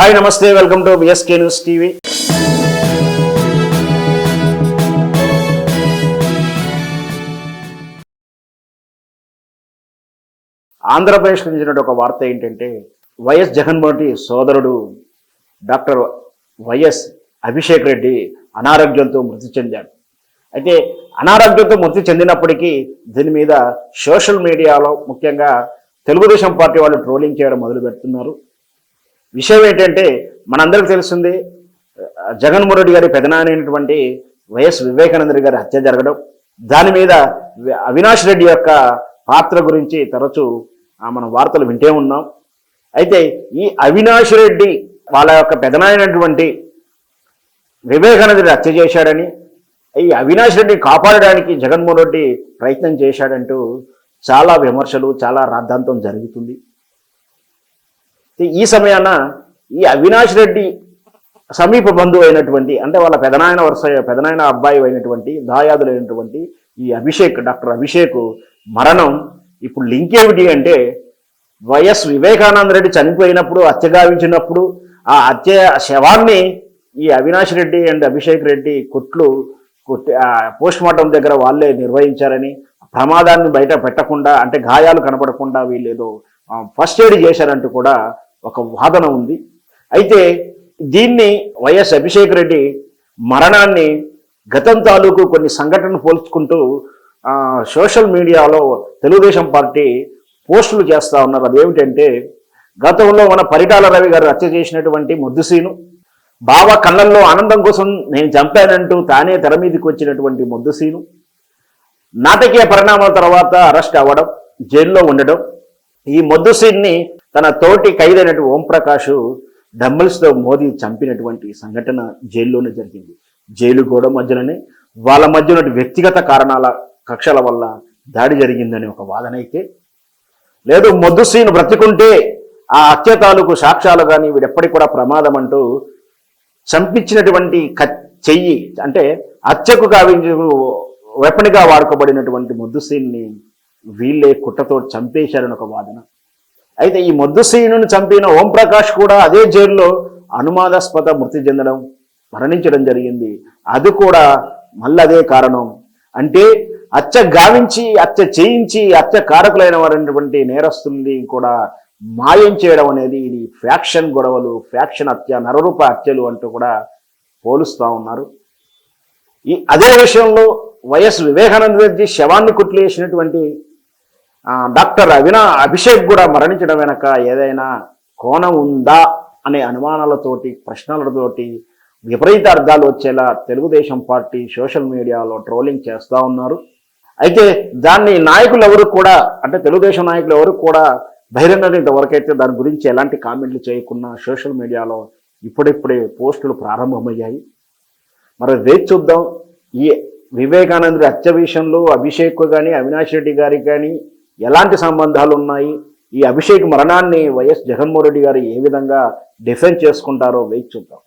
Hi నమస్తే welcome to BSK news TV ఆంధ్రప్రదేశ్కి చెందిన ఒక వార్త ఏంటంటే వైఎస్ జగన్మోహన్ రెడ్డి సోదరుడు డాక్టర్ వైఎస్ అభిషేక్ రెడ్డి అనారోగ్యంతో మృతి చెందాడు అయితే అనారోగ్యంతో మృతి చెందినప్పటికీ దీని మీద సోషల్ మీడియాలో ముఖ్యంగా తెలుగుదేశం పార్టీ వాళ్ళు ట్రోలింగ్ చేయడం మొదలు పెడుతున్నారు విషయం ఏంటంటే మనందరికి తెలుస్తుంది జగన్మోహన్ రెడ్డి గారి పెదనానైనటువంటి వైఎస్ వివేకానంద గారి హత్య జరగడం దాని మీద అవినాష్ రెడ్డి యొక్క పాత్ర గురించి తరచూ మనం వార్తలు వింటే ఉన్నాం. అయితే ఈ అవినాష్ రెడ్డి వాళ్ళ యొక్క పెదనాయనటువంటి వివేకానంద హత్య చేశాడని ఈ అవినాష్ రెడ్డి కాపాడడానికి జగన్మోహన్ రెడ్డి ప్రయత్నం చేశాడంటూ చాలా విమర్శలు చాలా రాద్ధాంతం జరుగుతుంది. ఈ సమయాన ఈ అవినాష్ రెడ్డి సమీప బంధువు అయినటువంటి అంటే వాళ్ళ పెదనాయన వరుస పెదనాయన అబ్బాయి అయినటువంటి దాయాదులైనటువంటి ఈ అభిషేక్ డాక్టర్ అభిషేక్ మరణం ఇప్పుడు లింక్ ఏమిటి అంటే వైఎస్ వివేకానంద రెడ్డి చనిపోయినప్పుడు హత్య గావించినప్పుడు ఆ హత్య శవాన్ని ఈ అవినాష్ రెడ్డి అండ్ అభిషేక్ రెడ్డి కొట్లు కొట్టి పోస్ట్ మార్టం దగ్గర వాళ్ళే నిర్వహించారని ప్రమాదాన్ని బయట పెట్టకుండా అంటే గాయాలు కనపడకుండా వీళ్ళేదో ఫస్ట్ ఎయిడ్ చేశారంటూ కూడా ఒక వాదన ఉంది. అయితే దీన్ని వైఎస్ అభిషేక్ రెడ్డి మరణాన్ని గతం తాలూకు కొన్ని సంఘటనలు పోల్చుకుంటూ సోషల్ మీడియాలో తెలుగుదేశం పార్టీ పోస్టులు చేస్తూ ఉన్నారు. అదేమిటంటే గతంలో మన పరిటాల రవి గారు హత్య చేసినటువంటి ముద్దుసీను బావ కళ్ళల్లో ఆనందం కోసం నేను చంపానంటూ తానే తెర మీదకి వచ్చినటువంటి ముద్దుసీను నాటకీయ పరిణామాల తర్వాత అరెస్ట్ అవ్వడం జైల్లో ఉండడం ఈ మొద్దుసీన్ని తన తోటి ఖైదైనటువంటి ఓంప్రకాష్ డంబల్స్తో మోదీ చంపినటువంటి సంఘటన జైల్లోనే జరిగింది జైలు గోడ మధ్యలోనే వాళ్ళ మధ్య ఉన్న వ్యక్తిగత కారణాల కక్షల వల్ల దాడి జరిగిందని ఒక వాదన అయితే లేదు మొద్దుసీను బ్రతికుంటే ఆ హత్య తాలూకు సాక్ష్యాలు కానీ వీడెప్పటికి కూడా ప్రమాదం అంటూ చంపించినటువంటి క- చెయ్యి అంటే హత్యకు గావించు వెపనిగా వాడుకోబడినటువంటి ముద్దుసీన్ని వీళ్ళే కుట్రతో చంపేశారని ఒక వాదన. అయితే ఈ ముద్దుసీనుని చంపిన ఓంప్రకాష్ కూడా అదే జైల్లో అనుమానాస్పద మృతి చెందడం మరణించడం జరిగింది. అది కూడా మళ్ళీ అదే కారణం. అంటే అచ్చ గావించి అచ్చ చేయించి అచ్చ కారకులైన వారైనటువంటి నేరస్తుల్ని కూడా మాయం చేయడం అనేది ఇది ఫ్యాక్షన్ గొడవలు ఫ్యాక్షన్ హత్య నరరూప హత్యలు అంటూ కూడా పోలుస్తూ ఉన్నారు. ఈ అదే విషయంలో వైఎస్ వివేకానంద రెడ్డి శవాన్ని కుట్లేసినటువంటి డాక్టర్ అవినా అభిషేక్ కూడా మరణించడం వెనక ఏదైనా కోణం ఉందా అనే అనుమానాలతోటి ప్రశ్నలతోటి విపరీత అర్థాలు వచ్చేలా తెలుగుదేశం పార్టీ సోషల్ మీడియాలో ట్రోలింగ్ చేస్తూ ఉన్నారు. అయితే దాన్ని నాయకులు ఎవరు కూడా అంటే తెలుగుదేశం నాయకులు ఎవరు కూడా బహిరంగంగా ఇంతవరకైతే దాని గురించి ఎలాంటి కామెంట్లు చేయకుండా సోషల్ మీడియాలో ఇప్పుడిప్పుడే పోస్టులు ప్రారంభమయ్యాయి. మరి వేచి చూద్దాం. ఈ వివేకానందుడి హత్య విషయంలో అభిషేక్ కానీ అవినాష్ రెడ్డి గారికి కానీ ఎలాంటి సంబంధాలు ఉన్నాయి ఈ అభిషేక్ మరణాన్ని వైఎస్ జగన్మోహన్ రెడ్డి గారు ఏ విధంగా డిఫెండ్ చేసుకుంటారో వేచి చూద్దాం.